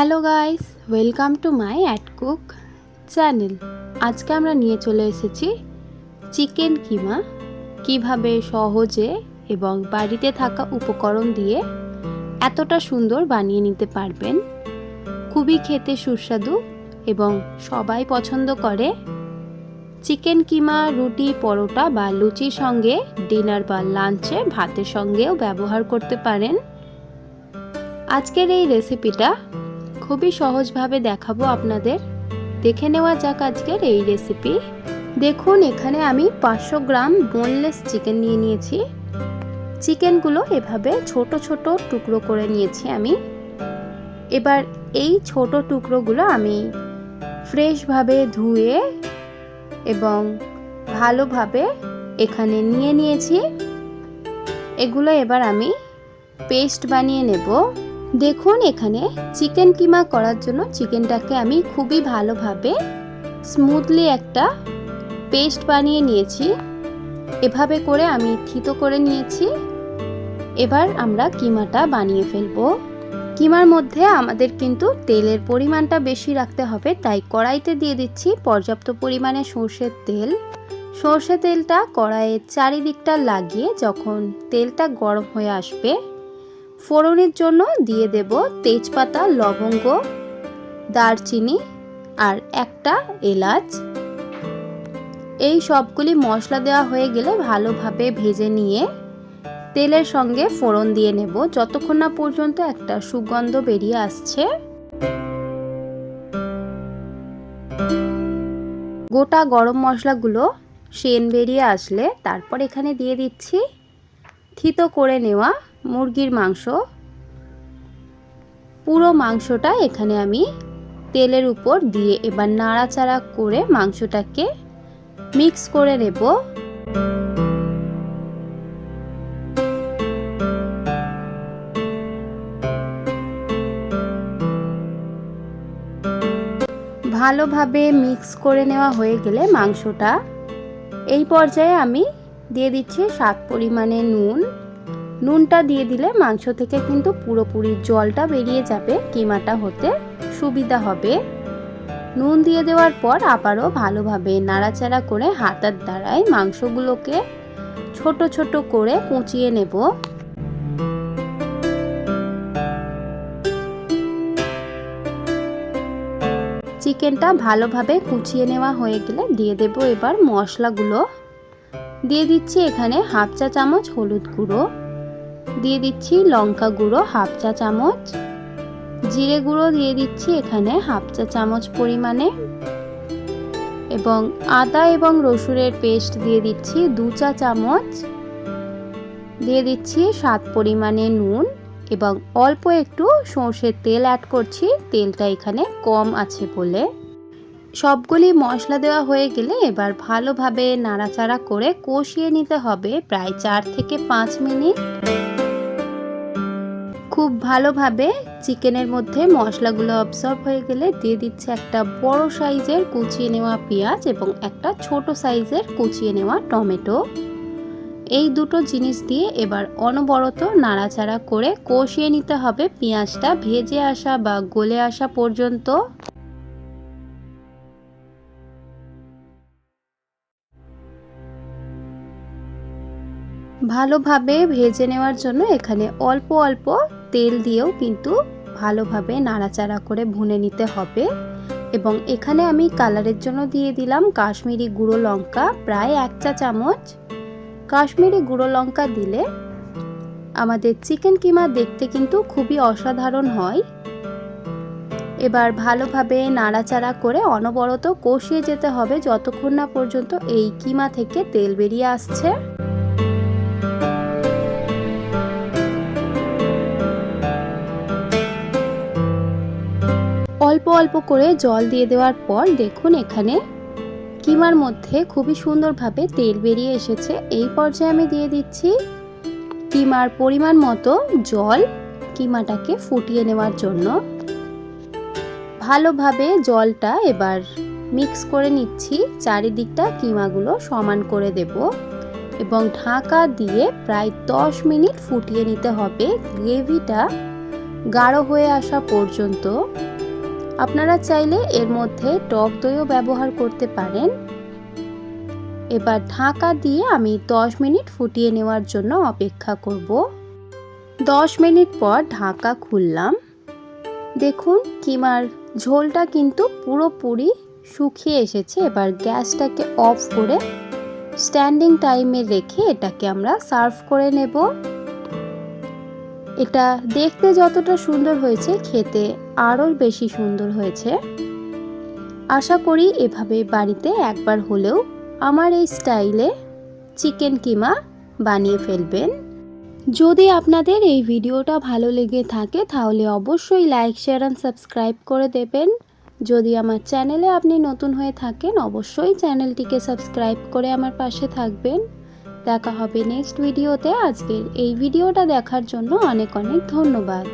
Hello guys, welcome to my at cook channel. আজকে আমরা নিয়ে চলে এসেছি চিকেন কিমা, কীভাবে সহজে এবং বাড়িতে থাকা উপকরণ দিয়ে এতটা সুন্দর বানিয়ে নিতে পারবেন। খুবই খেতে সুস্বাদু এবং সবাই পছন্দ করে চিকেন কিমা, রুটি, পরোটা বা লুচির সঙ্গে ডিনার বা লাঞ্চে ভাতের সঙ্গেও ব্যবহার করতে পারেন। আজকের এই রেসিপিটা খুবই সহজভাবে দেখাবো আপনাদের। দেখে নেওয়া যাক আজকের এই রেসিপি দেখুন, এখানে আমি পাঁচশো গ্রাম বোনলেস চিকেন নিয়ে নিয়েছি। চিকেনগুলো এভাবে ছোট ছোট টুকরো করে নিয়েছি আমি। এবার এই ছোট টুকরোগুলো আমি ফ্রেশভাবে ধুয়ে এবং ভালোভাবে এখানে নিয়ে নিয়েছি। এগুলো এবার আমি পেস্ট বানিয়ে নেব। দেখুন এখানে চিকেন কিমা করার জন্য চিকেনটাকে আমি খুবই ভালোভাবে স্মুথলি একটা পেস্ট বানিয়ে নিয়েছি। এভাবে করে আমি থিতো করে নিয়েছি। এবার আমরা কিমাটা বানিয়ে ফেলব। কিমার মধ্যে আমাদের কিন্তু তেলের পরিমাণটা বেশি রাখতে হবে, তাই কড়াইতে দিয়ে দিচ্ছি পর্যাপ্ত পরিমাণে সর্ষের তেল। সর্ষে তেলটা কড়াইয়ের চারিদিকটা লাগিয়ে যখন তেলটা গরম হয়ে আসবে ফোড়নের জন্য দিয়ে দেব তেজপাতা, লবঙ্গ, দারচিনি আর একটা এলাচ। এই সবগুলি মশলা দেওয়া হয়ে গেলে ভালোভাবে ভেজে নিয়ে তেলের সঙ্গে ফোড়ন দিয়ে নেব। যতক্ষণ না পর্যন্ত একটা সুগন্ধ বেরিয়ে আসছে। গোটা গরম মশলাগুলো সেন বেরিয়ে আসলে তারপর এখানে দিয়ে দিচ্ছি থিতো করে নেওয়া মুরগির মাংস। পুরো মাংসটা এখানে আমি তেলের উপর দিয়ে এবার নাড়াচাড়া করে মাংসটাকে মিক্স করে নেব। ভালোভাবে মিক্স করে নেওয়া হয়ে গেলে মাংসটা এই পর্যায়ে আমি দিয়ে দিচ্ছি স্বাদ পরিমাণে নুন। নুনটা দিয়ে দিলে মাংস থেকে কিন্তু পুরোপুরি জলটা বেরিয়ে যাবে, কিমাটা হতে সুবিধা হবে। নুন দিয়ে দেওয়ার পর আবারও ভালোভাবে নাড়াচাড়া করে হাতার দ্বারাই মাংসগুলোকে ছোট ছোট করে কুচিয়ে নেব। চিকেনটা ভালোভাবে কুচিয়ে নেওয়া হয়ে গেলে দিয়ে দেব এবার মশলাগুলো। দিয়ে দিচ্ছি এখানে হাফ চা চামচ হলুদ গুঁড়ো। দিয়ে দিচ্ছি লঙ্কা গুঁড়ো হাফ চা চামচ। জিরে গুঁড়ো দিয়ে দিচ্ছি এখানে হাফ চা চামচ পরিমাণে। এবং আদা এবং রসুনের পেস্ট দিয়ে দিচ্ছি দু চা চামচ। দিয়ে দিচ্ছি স্বাদ পরিমাণে নুন এবং অল্প একটু সর্ষের তেল অ্যাড করছি। তেলটা এখানে কম আছে বলে। সবগুলি মশলা দেওয়া হয়ে গেলে এবার ভালোভাবে নাড়াচাড়া করে কষিয়ে নিতে হবে প্রায় চার থেকে পাঁচ মিনিট। খুব ভালোভাবে চিকেনের মধ্যে মশলাগুলো অবজর্ব হয়ে গেলে দিয়ে দিচ্ছে একটা বড় সাইজের কুচিয়ে নেওয়া পেঁয়াজ এবং একটা ছোট সাইজের কুচিয়ে নেওয়া টমেটো। এই দুটো জিনিস দিয়ে এবার অনবরত নাড়াচাড়া করে কষিয়ে নিতে হবে পেঁয়াজটা ভেজে আসা বা গলে আসা পর্যন্ত। ভালোভাবে ভেজে নেওয়ার জন্য এখানে অল্প অল্প তেল দিয়েও কিন্তু ভালোভাবে নাড়াচাড়া করে ভুনে নিতে হবে। এবং এখানে আমি কালারের জন্য দিয়ে দিলাম কাশ্মীরি গুঁড়ো লঙ্কা, প্রায় এক চা চামচ। কাশ্মীরি গুঁড়ো লঙ্কা দিলে আমাদের চিকেন কিমা দেখতে কিন্তু খুবই অসাধারণ হয়। এবার ভালোভাবে নাড়াচাড়া করে অনবরত কষিয়ে যেতে হবে যতক্ষণ না পর্যন্ত এই কিমা থেকে তেল বেরিয়ে আসছে। অল্প অল্প করে জল দিয়ে দেওয়ার পর দেখুন এখানে কিমার মধ্যে খুবই সুন্দরভাবে তেল বেরিয়ে এসেছে। এই পর্যায়ে আমি দিয়ে দিচ্ছি কিমার পরিমাণ মতো জল কিমাটাকে ফুটিয়ে নেওয়ার জন্য। ভালোভাবে জলটা এবার মিক্স করে নিচ্ছি। চারিদিকটা কিমাগুলো সমান করে দেব এবং ঢাকা দিয়ে প্রায় দশ মিনিট ফুটিয়ে নিতে হবে। গ্রেভিটা গাঢ় হয়ে আসা পর্যন্ত আপনারা চাইলে এর মধ্যে টক দইও ব্যবহার করতে পারেন। এবার ঢাকা দিয়ে আমি 10 মিনিট ফুটিয়ে নেওয়ার জন্য অপেক্ষা করব। 10 মিনিট পর ঢাকা খুললাম। দেখুন, কিমার ঝোলটা কিন্তু পুরোপুরি শুকিয়ে এসেছে। এবার গ্যাসটাকে অফ করে স্ট্যান্ডিং টাইমে রেখে এটাকে আমরা সার্ভ করে নেব। এটা দেখতে যতটা সুন্দর হয়েছে, খেতে আরও বেশি সুন্দর হয়েছে। আশা করি এভাবে বাড়িতে একবার হলেও আমার এই স্টাইলে চিকেন কিমা বানিয়ে ফেলবেন। যদি আপনাদের এই ভিডিওটা ভালো লেগে থাকে, তাহলে অবশ্যই লাইক, শেয়ার অ্যান্ড সাবস্ক্রাইব করে দেবেন। যদি আমার চ্যানেলে আপনি নতুন হয়ে থাকেন, অবশ্যই চ্যানেলটিকে সাবস্ক্রাইব করে আমার পাশে থাকবেন। দেখা হবে নেক্সট ভিডিওতে আজকের এই ভিডিওটা দেখার জন্য অনেক অনেক ধন্যবাদ।